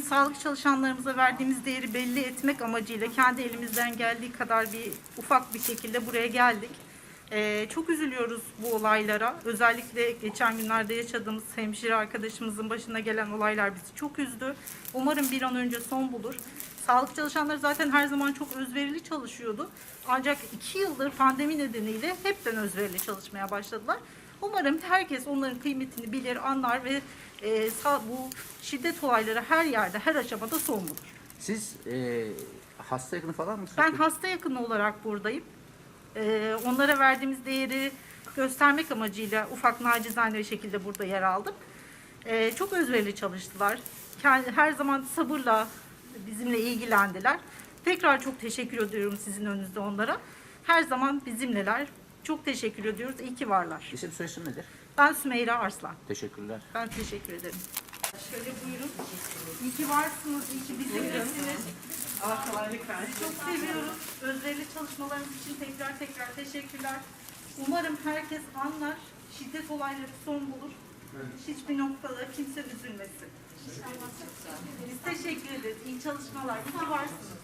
bugün sağlık çalışanlarımıza verdiğimiz değeri belli etmek amacıyla kendi elimizden geldiği kadar bir ufak bir şekilde buraya geldik. Ee, çok üzülüyoruz bu olaylara. Özellikle geçen günlerde yaşadığımız hemşire arkadaşımızın başına gelen olaylar bizi çok üzdü. Umarım bir an önce son bulur. Sağlık çalışanları zaten her zaman çok özverili çalışıyordu. Ancak iki yıldır pandemi nedeniyle hepten özverili çalışmaya başladılar. Umarım herkes onların kıymetini bilir, anlar ve e, sa- bu şiddet olayları her yerde, her aşamada son bulur. Siz e, hasta yakını falan mısınız? Ben hasta yakını olarak buradayım. Ee, onlara verdiğimiz değeri göstermek amacıyla ufak nacizane bir şekilde burada yer aldım. Ee, çok özverili çalıştılar. Kendi, her zaman sabırla bizimle ilgilendiler. Tekrar çok teşekkür ediyorum sizin önünüzde onlara. Her zaman bizimleler. Çok teşekkür ediyoruz. İyi ki varlar. İsim soyisim nedir? Ben Sümeyra Arslan. Teşekkürler. Ben teşekkür ederim. Şöyle buyurun. İyi ki varsınız, iyi ki bizimlesiniz. Allah kolaylık versin. Çok seviyoruz. Özverili çalışmalarınız için tekrar tekrar teşekkürler. Umarım herkes anlar, şiddet olayları son bulur. Hiçbir noktada kimse üzülmesin. Biz teşekkür ederiz. İyi çalışmalar. İyi ki varsınız.